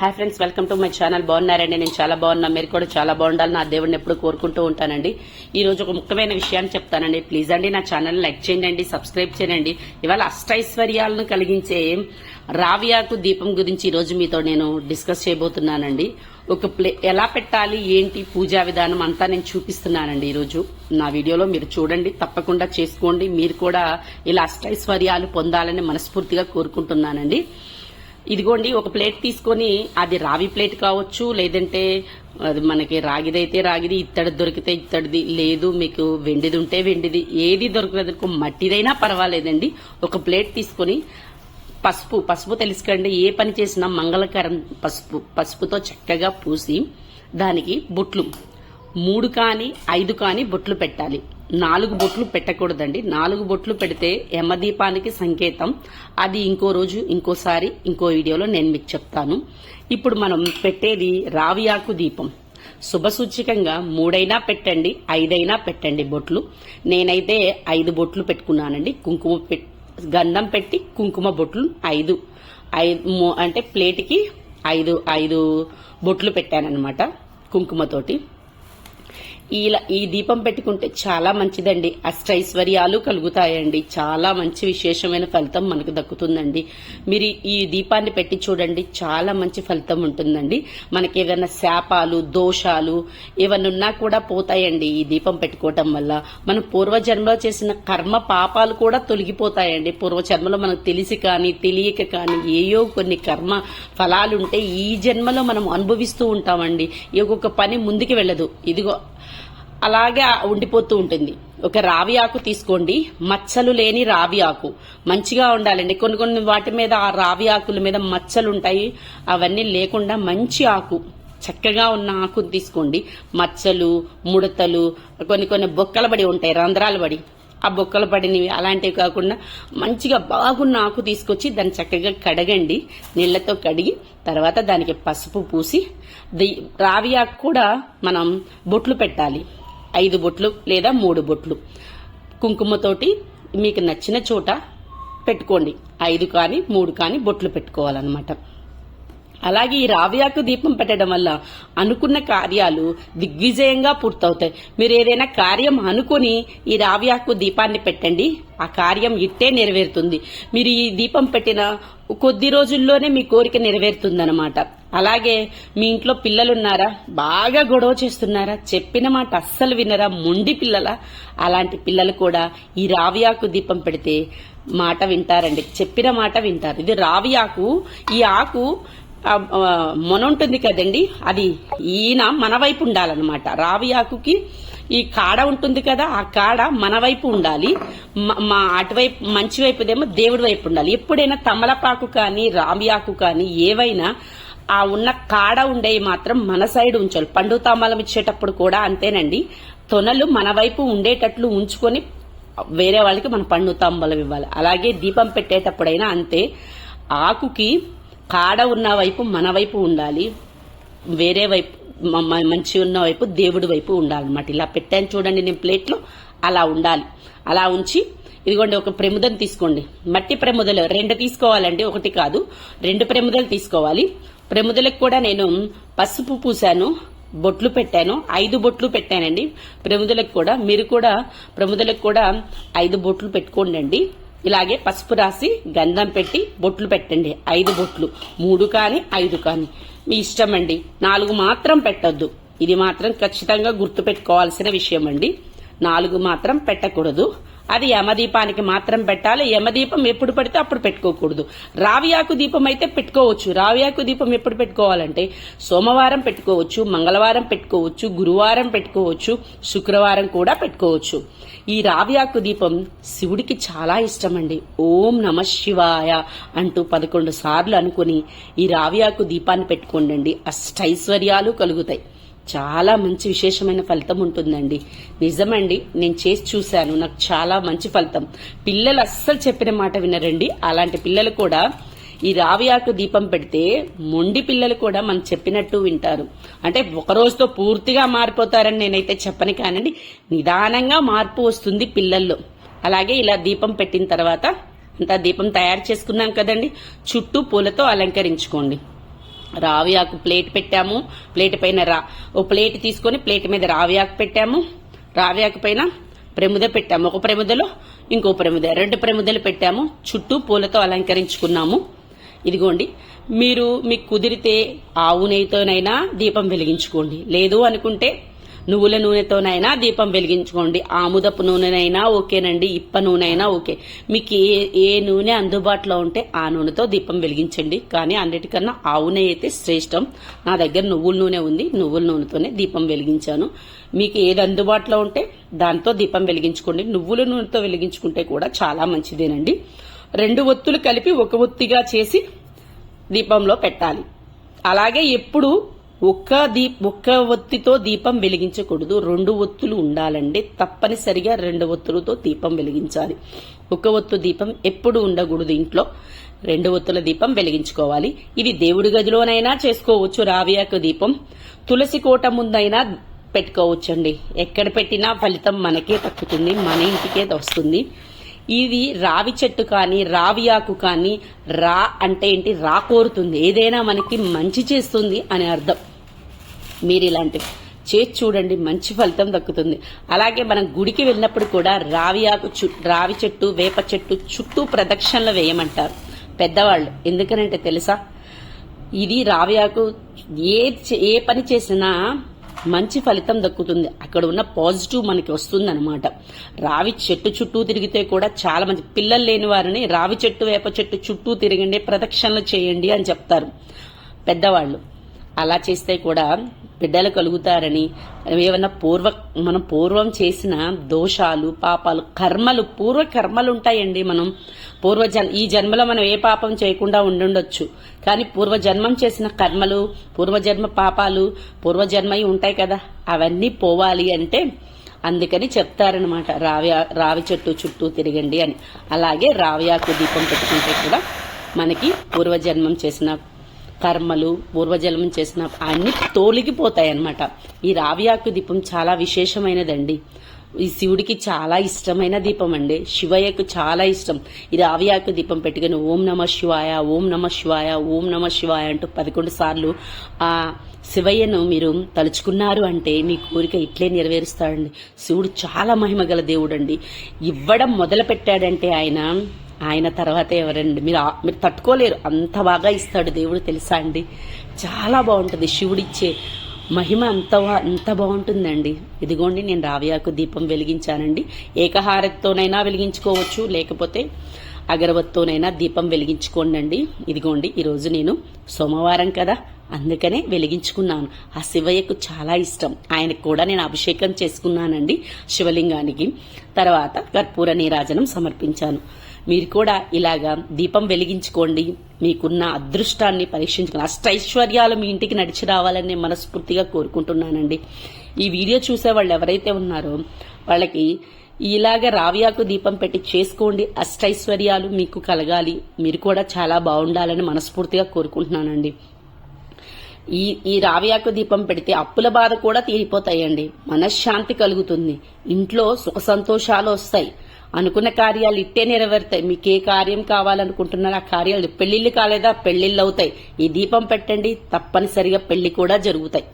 Hi friends welcome to my channel బాగున్నారండి? నేను చాలా బాగున్నా. మీరు కూడా చాలా బాగుండాలి నా దేవుడిని ఎప్పుడు కోరుకుంటూ ఉంటానండి. ఈ రోజు ఒక ముఖ్యమైన విషయాన్ని చెప్తానండి. ప్లీజ్ అండి నా ఛానల్ లైక్ చేయండి సబ్స్క్రైబ్ చేయండి. ఇవాళ అష్టైశ్వర్యాలను కలిగించే రావియాకు దీపం గురించి ఈరోజు మీతో నేను డిస్కస్ చేయబోతున్నానండి. ఒక ప్లే ఎలా పెట్టాలి? ఏంటి పూజా విధానం? అంతా నేను చూపిస్తున్నానండి ఈరోజు నా వీడియోలో మీరు చూడండి తప్పకుండా చేసుకోండి. మీరు కూడా ఇలా అష్టైశ్వర్యాలు పొందాలని మనస్ఫూర్తిగా కోరుకుంటున్నానండి. ఇదిగోండి ఒక ప్లేట్ తీసుకొని అది రావి ప్లేట్ కావచ్చు లేదంటే అది మనకి రాగిదైతే రాగిది ఇత్తడి దొరికితే ఇత్తడిది లేదు మీకు వెండిది ఉంటే వెండిది ఏది దొరకలేదు మట్టిదైనా పర్వాలేదండి. ఒక ప్లేట్ తీసుకొని పసుపు పసుపు తెలుసుకండి ఏ పని చేసినా మంగళకరం పసుపు పసుపుతో చక్కగా పూసి దానికి బొట్లు మూడు కానీ ఐదు కానీ బొట్లు పెట్టాలి. నాలుగు బొట్లు పెట్టకూడదండి. నాలుగు బొట్లు పెడితే యమదీపానికి సంకేతం. అది ఇంకో రోజు ఇంకోసారి ఇంకో వీడియోలో నేను మీకు చెప్తాను. ఇప్పుడు మనం పెట్టేది రావియాకు దీపం. శుభసూచికంగా మూడైనా పెట్టండి ఐదైనా పెట్టండి బొట్లు. నేనైతే ఐదు బొట్లు పెట్టుకున్నానండి. కుంకుమ పెట్ గంధం పెట్టి కుంకుమ బొట్లు ఐదు. ఐదు అంటే ప్లేట్కి ఐదు ఐదు బొట్లు పెట్టానన్నమాట కుంకుమతోటి ఇలా ఈ దీపం పెట్టుకుంటే చాలా మంచిదండి. అష్టైశ్వర్యాలు కలుగుతాయండి. చాలా మంచి విశేషమైన ఫలితం మనకు దక్కుతుందండి. మీరు ఈ దీపాన్ని పెట్టి చూడండి. చాలా మంచి ఫలితం ఉంటుందండి. మనకి ఏదైనా శాపాలు దోషాలు ఏమన్నా ఉన్నా కూడా పోతాయండి ఈ దీపం పెట్టుకోవటం వల్ల. మనం పూర్వజన్మలో చేసిన కర్మ పాపాలు కూడా తొలగిపోతాయండి. పూర్వజన్మలో మనకు తెలిసి కానీ తెలియక కానీ ఏయో కొన్ని కర్మ ఫలాలు ఉంటే ఈ జన్మలో మనం అనుభవిస్తూ ఉంటామండి. ఈ ఒక్కొక్క పని ముందుకు వెళ్ళదు. ఇదిగో అలాగే ఉండిపోతూ ఉంటుంది. ఒక రావి ఆకు తీసుకోండి. మచ్చలు లేని రావి ఆకు. మంచిగా ఉండాలండి. కొన్ని కొన్ని వాటి మీద ఆ రావి ఆకుల మీద మచ్చలు ఉంటాయి అవన్నీ లేకుండా మంచి ఆకు. చక్కగా ఉన్న ఆకు తీసుకోండి. మచ్చలు ముడతలు కొన్ని కొన్ని బొక్కల పడి ఉంటాయి. రంధ్రాలు పడి ఆ బొక్కలు పడినవి అలాంటివి కాకుండా మంచిగా బాగున్న ఆకు తీసుకొచ్చి దాన్ని చక్కగా కడగండి. నీళ్ళతో కడిగి తర్వాత దానికి పసుపు పూసి రావి ఆకు కూడా మనం బొట్లు పెట్టాలి. ఐదు బొట్లు లేదా మూడు బొట్లు. కుంకుమతోటి మీకు నచ్చిన చోట పెట్టుకోండి. ఐదు కానీ మూడు కానీ బొట్లు పెట్టుకోవాలన్నమాట. అలాగే ఈ రావియాకు దీపం పెట్టడం వల్ల అనుకున్న కార్యాలు దిగ్విజయంగా పూర్తవుతాయి. మీరు ఏదైనా కార్యం అనుకుని ఈ రావియాకు దీపాన్ని పెట్టండి. ఆ కార్యం ఇట్టే నెరవేరుతుంది. మీరు ఈ దీపం పెట్టిన కొద్ది రోజుల్లోనే మీ కోరిక నెరవేరుతుందనమాట అలాగే మీ ఇంట్లో పిల్లలున్నారా? బాగా గొడవ చేస్తున్నారా? చెప్పిన మాట అస్సలు వినరా? మొండి పిల్లల? అలాంటి పిల్లలు కూడా ఈ రావియాకు దీపం పెడితే మాట వింటారండి. చెప్పిన మాట వింటారు. ఇది రావి ఆకు. ఈ ఆకు మొన ఉంటుంది కదండి. అది ఈయన మన వైపు ఉండాలన్నమాట. రావి ఆకుకి ఈ కాడ ఉంటుంది కదా ఆ కాడ మన వైపు ఉండాలి. మా అటువైపు మంచి వైపుదేమో దేవుడి వైపు ఉండాలి. ఎప్పుడైనా తమలపాకు కానీ రావి ఆకు కానీ ఏవైనా ఆ ఉన్న కాడ ఉండేవి మాత్రం మన సైడ్ ఉంచాలి. పండు తామాలం ఇచ్చేటప్పుడు కూడా అంతేనండి. తొనలు మన వైపు ఉండేటట్లు ఉంచుకొని వేరే వాళ్ళకి మన పండు తాంబలం ఇవ్వాలి. అలాగే దీపం పెట్టేటప్పుడైనా అంతే. ఆకుకి కాడ ఉన్న వైపు మన వైపు ఉండాలి. వేరే వైపు మంచి ఉన్న వైపు దేవుడి వైపు ఉండాలన్నమాట. ఇలా పెట్టాను చూడండి నేను ప్లేట్లో అలా ఉండాలి. అలా ఉంచి ఇదిగోండి ఒక ప్రముదం తీసుకోండి. మట్టి ప్రముదలు రెండు తీసుకోవాలండి ఒకటి కాదు. రెండు ప్రముదలు తీసుకోవాలి. ప్రముదలకు కూడా నేను పసుపు పూసాను బొట్లు పెట్టాను ఐదు బొట్లు పెట్టానండి. ప్రముదలకు కూడా మీరు కూడా ప్రముదలకు కూడా ఐదు బొట్లు పెట్టుకోండి ఇలాగే పసుపు రాసి గంధం పెట్టి బొట్లు పెట్టండి. ఐదు బొట్లు. మూడు కానీ ఐదు కానీ. మీ ఇష్టం అండి. నాలుగు మాత్రం పెట్టద్దు. ఇది మాత్రం ఖచ్చితంగా గుర్తు పెట్టుకోవాల్సిన విషయం అండి నాలుగు మాత్రం పెట్టకూడదు. అది యమదీపానికి మాత్రం పెట్టాలి. యమదీపం ఎప్పుడు పడితే అప్పుడు పెట్టుకోకూడదు. రావియాకు దీపం అయితే పెట్టుకోవచ్చు. రావియాకు దీపం ఎప్పుడు పెట్టుకోవాలంటే సోమవారం పెట్టుకోవచ్చు మంగళవారం పెట్టుకోవచ్చు గురువారం పెట్టుకోవచ్చు శుక్రవారం కూడా పెట్టుకోవచ్చు. ఈ రావియాకు దీపం శివుడికి చాలా ఇష్టమండి. ఓం నమ శివాయ అంటూ పదకొండు సార్లు అనుకుని ఈ రావియాకు దీపాన్ని పెట్టుకోండి అష్టైశ్వర్యాలు కలుగుతాయి. చాలా మంచి విశేషమైన ఫలితం ఉంటుందండి. నిజమండి నేను చేసి చూశాను. నాకు చాలా మంచి ఫలితం. పిల్లలు అస్సలు చెప్పిన మాట వినరండి. అలాంటి పిల్లలు కూడా ఈ రావి ఆకు దీపం పెడితే మొండి పిల్లలు కూడా మనం చెప్పినట్టు వింటారు. అంటే ఒక రోజుతో పూర్తిగా మారిపోతారని నేనైతే చెప్పని కానండి. నిదానంగా మార్పు వస్తుంది పిల్లల్లో. అలాగే ఇలా దీపం పెట్టిన తర్వాత అంతా దీపం తయారు చేసుకున్నాం కదండి. చుట్టూ పూలతో అలంకరించుకోండి. రావి ఆకు ప్లేట్ పెట్టాము. ప్లేట్ పైన రా ఓ ప్లేట్ తీసుకొని ప్లేట్ మీద రావి ఆకు పెట్టాము. రావి ఆకు పైన ప్రముద పెట్టాము. ఒక ప్రముదలో ఇంకో ప్రముద రెండు ప్రముదలు పెట్టాము. చుట్టూ పూలతో అలంకరించుకున్నాము. ఇదిగోండి మీరు మీకు కుదిరితే ఆవు నెయ్యితోనైనా దీపం వెలిగించుకోండి. లేదు అనుకుంటే నువ్వుల నూనెతోనైనా దీపం వెలిగించుకోండి. ఆముదపు నూనెనైనా ఓకేనండి. ఇప్ప నూనె అయినా ఓకే. మీకు ఏ ఏ నూనె అందుబాటులో ఉంటే ఆ నూనెతో దీపం వెలిగించండి. కానీ అన్నిటికన్నా ఆవు నెయ్యి అయితే శ్రేష్టం. నా దగ్గర నువ్వుల నూనె ఉంది. నువ్వుల నూనెతోనే దీపం వెలిగించాను. మీకు ఏది అందుబాటులో ఉంటే దాంతో దీపం వెలిగించుకోండి. నువ్వుల నూనెతో వెలిగించుకుంటే కూడా చాలా మంచిదేనండి. రెండు ఒత్తులు కలిపి ఒక ఒత్తిగా చేసి దీపంలో పెట్టాలి. అలాగే ఎప్పుడు ఒక్క దీప్ ఒక్క ఒత్తితో దీపం వెలిగించకూడదు. రెండు ఒత్తులు ఉండాలండి. తప్పనిసరిగా రెండు ఒత్తులతో దీపం వెలిగించాలి. ఒక ఒత్తు దీపం ఎప్పుడు ఉండకూడదు ఇంట్లో. రెండు ఒత్తుల దీపం వెలిగించుకోవాలి. ఇది దేవుడి గదిలోనైనా చేసుకోవచ్చు. రావియాకు దీపం. తులసి కోట ముందైనా పెట్టుకోవచ్చండి. ఎక్కడ పెట్టినా ఫలితం మనకే తక్కుతుంది మన ఇంటికే వస్తుంది. ఇది రావి చెట్టు కానీ రావి ఆకు కానీ రా అంటే ఏంటి? రా కోరుతుంది. ఏదైనా మనకి మంచి చేస్తుంది అని అర్థం. మీరు ఇలాంటివి చేసి చూడండి మంచి ఫలితం దక్కుతుంది. అలాగే మనం గుడికి వెళ్ళినప్పుడు కూడా రావి ఆకు చు- రావి చెట్టు వేప చెట్టు చుట్టూ ప్రదక్షిణలు వేయమంటారు పెద్దవాళ్ళు. ఎందుకనంటే తెలుసా? ఇది రావి ఆకు ఏ చే- ఏ పని చేసినా మంచి ఫలితం దక్కుతుంది. అక్కడ ఉన్న పాజిటివ్ మనకి వస్తుంది అనమాట రావి చెట్టు చుట్టూ తిరిగితే కూడా చాలా మంచి పిల్లలు లేని వారిని రావి చెట్టు వేప చెట్టు చుట్టూ తిరగండి ప్రదక్షిణలు చేయండి అని చెప్తారు పెద్దవాళ్ళు. అలా చేస్తే కూడా బిడ్డలు కలుగుతారని ఏమన్నా పూర్వ మనం పూర్వం చేసిన దోషాలు పాపాలు కర్మలు పూర్వ కర్మలు ఉంటాయండి మనం. పూర్వ జన్ ఈ జన్మలో మనం ఏ పాపం చేయకుండా ఉండుండొచ్చు. కానీ పూర్వ జన్మం చేసిన కర్మలు పూర్వజన్మ పాపాలు పూర్వజన్మయి ఉంటాయి కదా అవన్నీ పోవాలి అంటే అందుకని చెప్తారనమాట రావి రావి చెట్టు చుట్టూ తిరగండి అని. అలాగే రావి ఆకు దీపం పెట్టుకుంటే కూడా మనకి పూర్వజన్మం చేసిన కర్మలు పూర్వజన్మం చేసిన అన్ని తోలిగిపోతాయి అన్నమాట ఈ రావ్యాకు దీపం చాలా విశేషమైనదండి. ఈ శివుడికి చాలా ఇష్టమైన దీపం అండి శివయ్యకు చాలా ఇష్టం. ఈ రావియాకు దీపం పెట్టుకుని ఓం నమ శివాయ ఓం నమ శివాయ ఓం నమ శివాయ అంటూ పదకొండు సార్లు ఆ శివయ్యను మీరు తలుచుకున్నారు అంటే మీ కోరిక ఇట్లే నెరవేరుస్తాడండి. శివుడు చాలా మహిమగల దేవుడండి. ఇవ్వడం మొదలు పెట్టాడంటే ఆయన ఆయన తర్వాత ఎవరండి? మీరు మీరు తట్టుకోలేరు. అంత బాగా ఇస్తాడు దేవుడు తెలుసా అండి? చాలా బాగుంటుంది. శివుడిచ్చే మహిమ అంత అంత బాగుంటుందండి. ఇదిగోండి నేను రావ్యాకు దీపం వెలిగించానండి. ఏకహారతోనైనా వెలిగించుకోవచ్చు లేకపోతే అగరవత్తోనైనా దీపం వెలిగించుకోండి ఇదిగోండి ఈరోజు నేను సోమవారం కదా అందుకనే వెలిగించుకున్నాను. ఆ శివయ్యకు చాలా ఇష్టం. ఆయనకు కూడా నేను అభిషేకం చేసుకున్నానండి శివలింగానికి. తర్వాత కర్పూర నీరాజనం సమర్పించాను. మీరు కూడా ఇలాగా దీపం వెలిగించుకోండి. మీకున్న అదృష్టాన్ని పరీక్షించుకుని అష్టైశ్వర్యాలు మీ ఇంటికి నడిచి రావాలని నేను మనస్ఫూర్తిగా కోరుకుంటున్నానండి. ఈ వీడియో చూసే వాళ్ళు ఎవరైతే ఉన్నారో వాళ్ళకి ఇలాగ రావియాకు దీపం పెట్టి చేసుకోండి. అష్టైశ్వర్యాలు మీకు కలగాలి. మీరు కూడా చాలా బాగుండాలని మనస్ఫూర్తిగా కోరుకుంటున్నానండి. ఈ ఈ రావియాకు దీపం పెడితే అప్పుల బాధ కూడా తీరిపోతాయండి. మనశ్శాంతి కలుగుతుంది. ఇంట్లో సుఖ సంతోషాలు వస్తాయి. అనుకున్న కార్యాలు ఇట్టే నెరవేరుతాయి. మీకు ఏ కార్యం కావాలనుకుంటున్నారో ఆ కార్యాలు పెళ్ళిళ్ళు కాలేదా? పెళ్ళిళ్ళు అవుతాయి. ఈ దీపం పెట్టండి తప్పనిసరిగా పెళ్ళి కూడా జరుగుతాయి.